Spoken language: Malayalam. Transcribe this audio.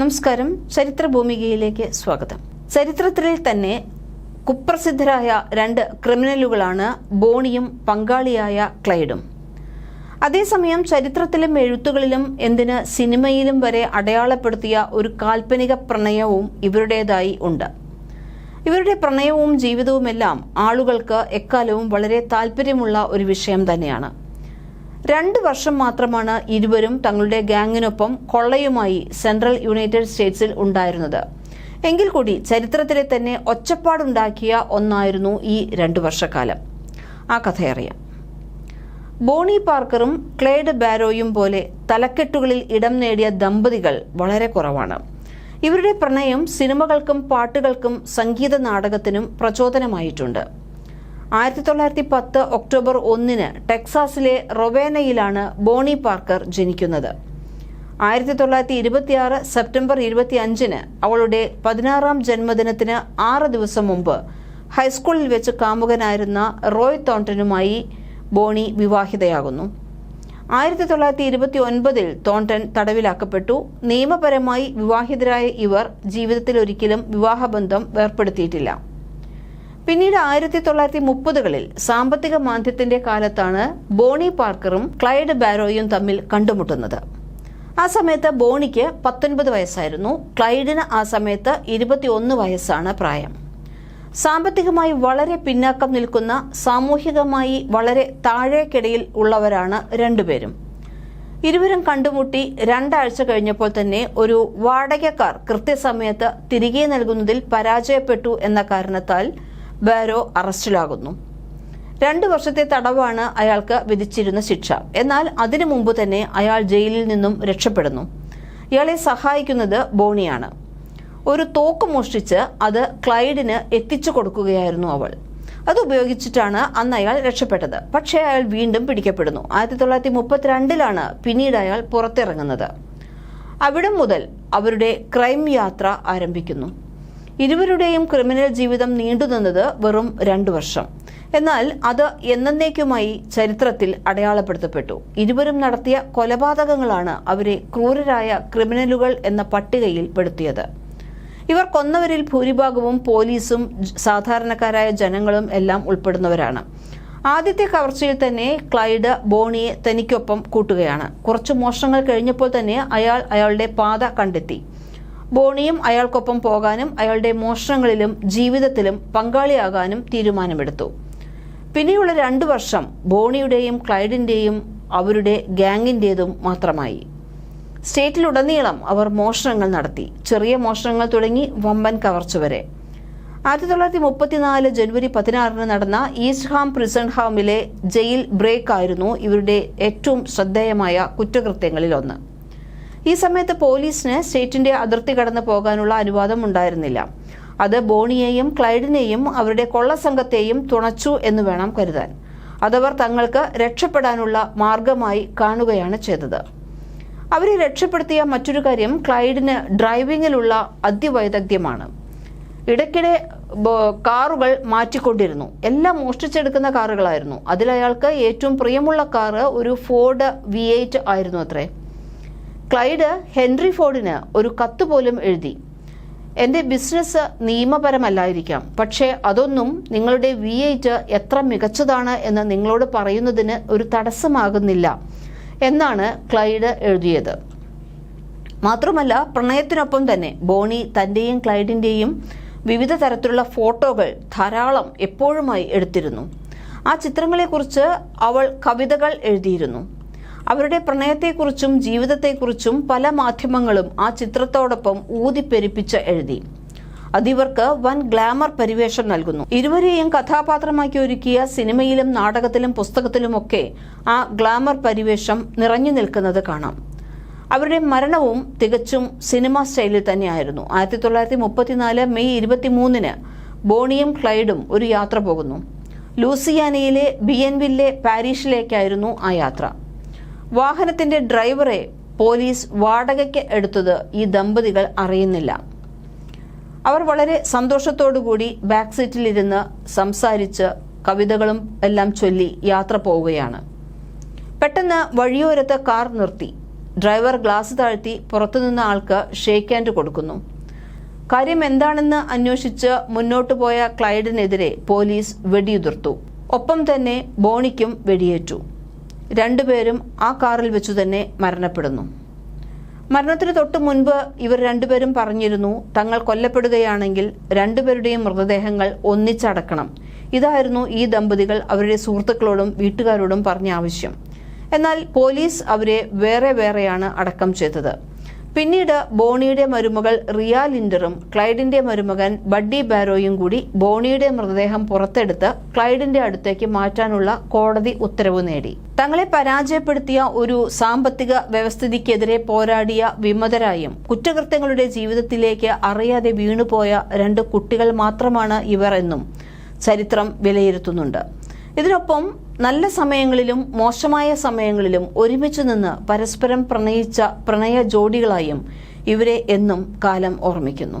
നമസ്കാരം. ചരിത്ര ഭൂമികയിലേക്ക് സ്വാഗതം. ചരിത്രത്തിൽ തന്നെ കുപ്രസിദ്ധരായ രണ്ട് ക്രിമിനലുകളാണ് ബോണിയും പങ്കാളിയായ ക്ലൈഡും. അതേസമയം ചരിത്രത്തിലും എഴുത്തുകളിലും എന്തിന് സിനിമയിലും വരെ അടയാളപ്പെടുത്തിയ ഒരു കാൽപ്പനിക പ്രണയവും ഇവരുടേതായി ഉണ്ട്. ഇവരുടെ പ്രണയവും ജീവിതവുമെല്ലാം ആളുകൾക്ക് എക്കാലവും വളരെ താല്പര്യമുള്ള ഒരു വിഷയം തന്നെയാണ്. രണ്ട് വർഷം മാത്രമാണ് ഇരുവരും തങ്ങളുടെ ഗാങ്ങിനൊപ്പം കൊള്ളയുമായി സെൻട്രൽ യുണൈറ്റഡ് സ്റ്റേറ്റ്സിൽ ഉണ്ടായിരുന്നത്. എങ്കിൽ കൂടി ചരിത്രത്തിലെ തന്നെ ഒച്ചപ്പാടുണ്ടാക്കിയ ഒന്നായിരുന്നു ഈ രണ്ടു വർഷക്കാലം. ആ കഥയറിയാം. ബോണി പാർക്കറും ക്ലേഡ് ബാരോയും പോലെ തലക്കെട്ടുകളിൽ ഇടം നേടിയ ദമ്പതികൾ വളരെ കുറവാണ്. ഇവരുടെ പ്രണയം സിനിമകൾക്കും പാട്ടുകൾക്കും സംഗീത നാടകത്തിനും പ്രചോദനമായിട്ടുണ്ട്. ആയിരത്തി തൊള്ളായിരത്തി പത്ത് ഒക്ടോബർ ഒന്നിന് ടെക്സാസിലെ റൊവേനയിലാണ് ബോണി പാർക്കർ ജനിക്കുന്നത്. ആയിരത്തി തൊള്ളായിരത്തി ഇരുപത്തിയാറ് സെപ്റ്റംബർ ഇരുപത്തി അഞ്ചിന് അവളുടെ പതിനാറാം ജന്മദിനത്തിന് ആറ് ദിവസം മുമ്പ് ഹൈസ്കൂളിൽ വെച്ച് കാമുകനായിരുന്ന റോയ് തോണ്ടനുമായി ബോണി വിവാഹിതയാകുന്നു. ആയിരത്തി തൊള്ളായിരത്തി ഇരുപത്തി ഒൻപതിൽ തോണ്ടൻ തടവിലാക്കപ്പെട്ടു. നിയമപരമായി വിവാഹിതരായ ഇവർ ജീവിതത്തിൽ ഒരിക്കലും വിവാഹബന്ധം വേർപ്പെടുത്തിയിട്ടില്ല. പിന്നീട് ആയിരത്തി തൊള്ളായിരത്തി മുപ്പതുകളിൽ സാമ്പത്തിക മാന്ദ്യത്തിന്റെ കാലത്താണ് ബോണി പാർക്കറും ക്ലൈഡ് ബാരോയും തമ്മിൽ കണ്ടുമുട്ടുന്നത്. ആ സമയത്ത് ബോണിക്ക് പത്തൊൻപത് വയസ്സായിരുന്നു. ക്ലൈഡിന് ആ സമയത്ത് ഇരുപത്തിയൊന്ന് വയസ്സാണ് പ്രായം. സാമ്പത്തികമായി വളരെ പിന്നാക്കം നിൽക്കുന്ന സാമൂഹികമായി വളരെ താഴേക്കിടയിൽ ഉള്ളവരാണ് രണ്ടുപേരും. ഇരുവരും കണ്ടുമുട്ടി രണ്ടാഴ്ച കഴിഞ്ഞപ്പോൾ തന്നെ ഒരു വാടകക്കാർ കൃത്യസമയത്ത് തിരികെ നൽകുന്നതിൽ പരാജയപ്പെട്ടു എന്ന കാരണത്താൽ ബാരോ അറസ്റ്റിലാകുന്നു. രണ്ടു വർഷത്തെ തടവാണ് അയാൾക്ക് വിധിച്ചിരുന്ന ശിക്ഷ. എന്നാൽ അതിനു മുമ്പ് തന്നെ അയാൾ ജയിലിൽ നിന്നും രക്ഷപ്പെടുന്നു. ഇയാളെ സഹായിക്കുന്നത് ബോണിയാണ്. ഒരു തോക്ക് മോഷ്ടിച്ച് അത് ക്ലൈഡിന് എത്തിച്ചു കൊടുക്കുകയായിരുന്നു അവൾ. അത് ഉപയോഗിച്ചിട്ടാണ് അന്ന് അയാൾ രക്ഷപ്പെട്ടത്. പക്ഷേ അയാൾ വീണ്ടും പിടിക്കപ്പെടുന്നു. ആയിരത്തി തൊള്ളായിരത്തി മുപ്പത്തിരണ്ടിലാണ് പിന്നീട് അയാൾ പുറത്തിറങ്ങുന്നത്. അവിടം മുതൽ അവരുടെ ക്രൈം യാത്ര ആരംഭിക്കുന്നു. ഇരുവരുടെയും ക്രിമിനൽ ജീവിതം നീണ്ടുനിന്നത് വെറും രണ്ടു വർഷം. എന്നാൽ അത് എന്നേക്കുമായി ചരിത്രത്തിൽ അടയാളപ്പെടുത്തപ്പെട്ടു. ഇരുവരും നടത്തിയ കൊലപാതകങ്ങളാണ് അവരെ ക്രൂരരായ ക്രിമിനലുകൾ എന്ന പട്ടികയിൽ പെടുത്തിയത്. ഇവർ കൊന്നവരിൽ ഭൂരിഭാഗവും പോലീസും സാധാരണക്കാരായ ജനങ്ങളും എല്ലാം ഉൾപ്പെടുന്നവരാണ്. ആദ്യത്തെ കവർച്ചയിൽ തന്നെ ക്ലൈഡ് ബോണിയെ തനിക്കൊപ്പം കൂട്ടുകയാണ്. കുറച്ച് മോഷണങ്ങൾ കഴിഞ്ഞപ്പോൾ തന്നെ അയാൾ അയാളുടെ പാത കണ്ടെത്തി. ബോണിയും അയാൾക്കൊപ്പം പോകാനും അയാളുടെ മോഷണങ്ങളിലും ജീവിതത്തിലും പങ്കാളിയാകാനും തീരുമാനമെടുത്തു. പിന്നെയുള്ള രണ്ടു വർഷം ബോണിയുടെയും ക്ലൈഡിന്റെയും അവരുടെ ഗാങ്ങിന്റേതും മാത്രമായി. സ്റ്റേറ്റിലുടനീളം അവർ മോഷണങ്ങൾ നടത്തി. ചെറിയ മോഷണങ്ങൾ തുടങ്ങി വമ്പൻ കവർച്ച വരെ ആയിരത്തി തൊള്ളായിരത്തി മുപ്പത്തിനാല് ജനുവരി പതിനാറിന് നടന്ന ഈസ്റ്റ് ഹാം പ്രിസൺ ഹാമിലെ ജയിൽ ബ്രേക്ക് ആയിരുന്നു ഇവരുടെ ഏറ്റവും ശ്രദ്ധേയമായ കുറ്റകൃത്യങ്ങളിൽ ഒന്ന് ഈ സമയത്ത് പോലീസിന് സ്റ്റേറ്റിന്റെ അതിർത്തി കടന്നു പോകാനുള്ള അനുവാദം ഉണ്ടായിരുന്നില്ല. അത് ബോണിയെയും ക്ലൈഡിനെയും അവരുടെ കൊള്ളസംഘത്തെയും തുണച്ചു എന്ന് വേണം കരുതാൻ. അതവർ തങ്ങൾക്ക് രക്ഷപ്പെടാനുള്ള മാർഗമായി കാണുകയാണ് ചെയ്തത്. അവരെ രക്ഷപ്പെടുത്തിയ മറ്റൊരു കാര്യം ക്ലൈഡിന് ഡ്രൈവിംഗിലുള്ള അതിവൈദഗ്ധ്യമാണ് ഇടയ്ക്കിടെ കാറുകൾ മാറ്റിക്കൊണ്ടിരുന്നു. എല്ലാം മോഷ്ടിച്ചെടുക്കുന്ന കാറുകളായിരുന്നു. അതിൽ അയാൾക്ക് ഏറ്റവും പ്രിയമുള്ള കാറ് ഒരു ഫോർഡ് വി ആയിരുന്നു അത്രേ. ക്ലൈഡ് ഹെൻറി ഫോർഡിന് ഒരു കത്ത് പോലും എഴുതി. എന്റെ ബിസിനസ് നിയമപരമല്ലായിരിക്കാം. പക്ഷേ അതൊന്നും നിങ്ങളുടെ വി എയ്റ്റ് എത്ര മികച്ചതാണ് എന്ന് നിങ്ങളോട് പറയുന്നതിന് ഒരു തടസ്സമാകുന്നില്ല എന്നാണ് ക്ലൈഡ് എഴുതിയത്. മാത്രമല്ല പ്രണയത്തിനൊപ്പം തന്നെ ബോണി തന്റെയും ക്ലൈഡിന്റെയും വിവിധ തരത്തിലുള്ള ഫോട്ടോകൾ ധാരാളം എപ്പോഴുമായി എടുത്തിരുന്നു. ആ ചിത്രങ്ങളെക്കുറിച്ച് അവൾ കവിതകൾ എഴുതിയിരുന്നു. അവരുടെ പ്രണയത്തെക്കുറിച്ചും ജീവിതത്തെക്കുറിച്ചും പല മാധ്യമങ്ങളും ആ ചിത്രത്തോടൊപ്പം ഊതിപ്പെരുപ്പിച്ച് എഴുതി. അതിവർക്ക് വൻ ഗ്ലാമർ പരിവേഷം നൽകുന്നു. ഇരുവരെയും കഥാപാത്രമാക്കി ഒരുക്കിയ സിനിമയിലും നാടകത്തിലും പുസ്തകത്തിലുമൊക്കെ ആ ഗ്ലാമർ പരിവേഷം നിറഞ്ഞു നിൽക്കുന്നത് കാണാം. അവരുടെ മരണവും തികച്ചും സിനിമ സ്റ്റൈലിൽ തന്നെയായിരുന്നു. ആയിരത്തി തൊള്ളായിരത്തി മുപ്പത്തിനാല് മെയ് ഇരുപത്തിമൂന്നിന് ബോണിയും ക്ലൈഡും ഒരു യാത്ര പോകുന്നു. ലൂസിയാനയിലെ ബിയൻവില്ലെ പാരീഷിലേക്കായിരുന്നു ആ യാത്ര. വാഹനത്തിന്റെ ഡ്രൈവറെ പോലീസ് വാടകയ്ക്ക് എടുത്തത് ഈ ദമ്പതികൾ അറിയുന്നില്ല. അവർ വളരെ സന്തോഷത്തോടുകൂടി ബാക്ക് സീറ്റിലിരുന്ന് സംസാരിച്ച് കവിതകളും എല്ലാം ചൊല്ലി യാത്ര പോവുകയാണ്. പെട്ടെന്ന് വഴിയോരത്ത് കാർ നിർത്തി. ഡ്രൈവർ ഗ്ലാസ് താഴ്ത്തി പുറത്തുനിന്ന ആൾക്ക് ഷേക്ക് ഹാൻഡ് കൊടുക്കുന്നു. കാര്യം എന്താണെന്ന് അന്വേഷിച്ച് മുന്നോട്ടു പോയ ക്ലൈഡിനെതിരെ പോലീസ് വെടിയുതിർത്തു. ഒപ്പം തന്നെ ബോണിക്കും വെടിയേറ്റു. രണ്ടുപേരും ആ കാറിൽ വെച്ചു തന്നെ മരണപ്പെടുന്നു. മരണത്തിന് തൊട്ട് മുൻപ് ഇവർ രണ്ടുപേരും പറഞ്ഞിരുന്നു തങ്ങൾ കൊല്ലപ്പെടുകയാണെങ്കിൽ രണ്ടുപേരുടെയും മൃതദേഹങ്ങൾ ഒന്നിച്ചടക്കണം. ഇതായിരുന്നു ഈ ദമ്പതികൾ അവരുടെ സുഹൃത്തുക്കളോടും വീട്ടുകാരോടും പറഞ്ഞ ആവശ്യം. എന്നാൽ പോലീസ് അവരെ വേറെ വേറെയാണ് അടക്കം ചെയ്തത്. പിന്നീട് ബോണിയുടെ മരുമകൾ റിയ ലിൻഡറും ക്ലൈഡിന്റെ മരുമകൻ ബഡ്ഡി ബാരോയും കൂടി ബോണിയുടെ മൃതദേഹം പുറത്തെടുത്ത് ക്ലൈഡിന്റെ അടുത്തേക്ക് മാറ്റാനുള്ള കോടതി ഉത്തരവ് നേടി. തങ്ങളെ പരാജയപ്പെടുത്തിയ ഒരു സാമ്പത്തിക വ്യവസ്ഥിതിക്കെതിരെ പോരാടിയ വിമതരായും കുറ്റകൃത്യങ്ങളുടെ ജീവിതത്തിലേക്ക് അറിയാതെ വീണുപോയ രണ്ട് കുട്ടികൾ മാത്രമാണ് ഇവർ എന്നും ചരിത്രം വിലയിരുത്തുന്നുണ്ട്. ഇതിനൊപ്പം നല്ല സമയങ്ങളിലും മോശമായ സമയങ്ങളിലും ഒരുമിച്ച് നിന്ന് പരസ്പരം പ്രണയിച്ച പ്രണയ ജോഡികളായും ഇവരെ എന്നും കാലം ഓർമ്മിക്കുന്നു.